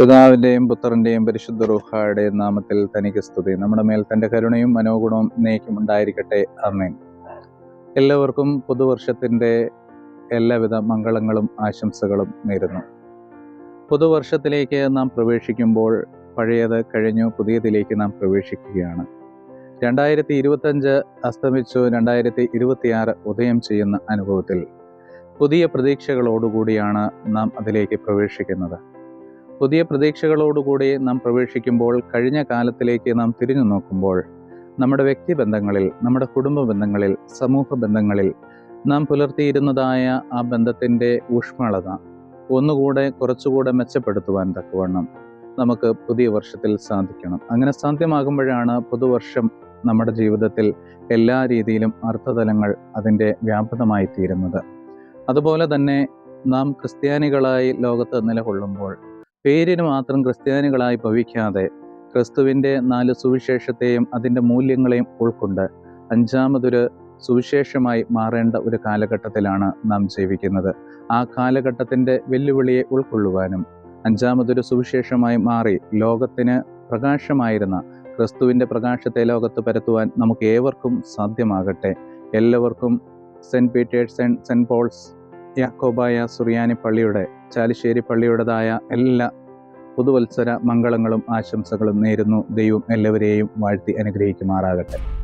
പിതാവിന്റെയും പുത്രന്റെയും പരിശുദ്ധ റൂഹായുടെയും നാമത്തിൽ തനിക്ക് സ്തുതി. നമ്മുടെ മേൽ തന്റെ കരുണയും മനോഗുണവും നീക്കും ഉണ്ടായിരിക്കട്ടെ. അമ്മേൻ എല്ലാവർക്കും പുതുവർഷത്തിന്റെ എല്ലാവിധ മംഗളങ്ങളും ആശംസകളും നേരുന്നു. പുതുവർഷത്തിലേക്ക് നാം പ്രവേശിക്കുമ്പോൾ പഴയത് കഴിഞ്ഞു പുതിയതിലേക്ക് നാം പ്രവേശിക്കുകയാണ്. രണ്ടായിരത്തി ഇരുപത്തഞ്ച് അസ്തമിച്ചു രണ്ടായിരത്തി ഇരുപത്തിയാറ് ഉദയം ചെയ്യുന്ന അനുഭവത്തിൽ പുതിയ പ്രതീക്ഷകളോടുകൂടിയാണ് നാം അതിലേക്ക് പ്രവേശിക്കുന്നത്. പുതിയ പ്രതീക്ഷകളോടുകൂടി നാം പ്രവേശിക്കുമ്പോൾ കഴിഞ്ഞ കാലത്തിലേക്ക് നാം തിരിഞ്ഞു നോക്കുമ്പോൾ നമ്മുടെ വ്യക്തിബന്ധങ്ങളിൽ നമ്മുടെ കുടുംബ ബന്ധങ്ങളിൽ സമൂഹ ബന്ധങ്ങളിൽ നാം പുലർത്തിയിരുന്നതായ ആ ബന്ധത്തിന്റെ ഊഷ്മളത ഒന്നുകൂടെ കുറച്ചുകൂടെ മെച്ചപ്പെടുത്തുവാൻ തക്കവണ്ണം നമുക്ക് പുതിയ വർഷത്തിൽ സാധിക്കണം. അങ്ങനെ സാധ്യമാകുമ്പോഴാണ് പുതുവർഷം നമ്മുടെ ജീവിതത്തിൽ എല്ലാ രീതിയിലും അർത്ഥതലങ്ങൾ അതിന്റെ വ്യാപകമായി തീരുന്നത് അതുപോലെ തന്നെ നാം ക്രിസ്ത്യാനികളായി ലോകത്ത് നിലകൊള്ളുമ്പോൾ പേരിന് മാത്രം ക്രിസ്ത്യാനികളായി ഭവിക്കാതെ ക്രിസ്തുവിന്റെ നാല് സുവിശേഷത്തെയും അതിന്റെ മൂല്യങ്ങളെയും ഉൾക്കൊണ്ട് അഞ്ചാമതൊരു സുവിശേഷമായി മാറേണ്ട ഒരു കാലഘട്ടത്തിലാണ് നാം ജീവിക്കുന്നത്. ആ കാലഘട്ടത്തിന്റെ വെല്ലുവിളിയെ ഉൾക്കൊള്ളുവാനും അഞ്ചാമതൊരു സുവിശേഷമായി മാറി ലോകത്തിന് പ്രകാശമായിരുന്ന ക്രിസ്തുവിന്റെ പ്രകാശത്തെ ലോകത്ത് പരത്തുവാൻ നമുക്ക് ഏവർക്കും സാധ്യമാകട്ടെ. എല്ലാവർക്കും saint Peter's and saint Paul's Yakobaya സുറിയാനി പള്ളിയുടെ ചാലിശ്ശേരി പള്ളിയുടേതായ എല്ലാ പുതുവത്സര മംഗളങ്ങളും ആശംസകളും നേരുന്നു. ദൈവം എല്ലാവരെയും വാഴ്ത്തി അനുഗ്രഹിക്കുമാറാകട്ടെ.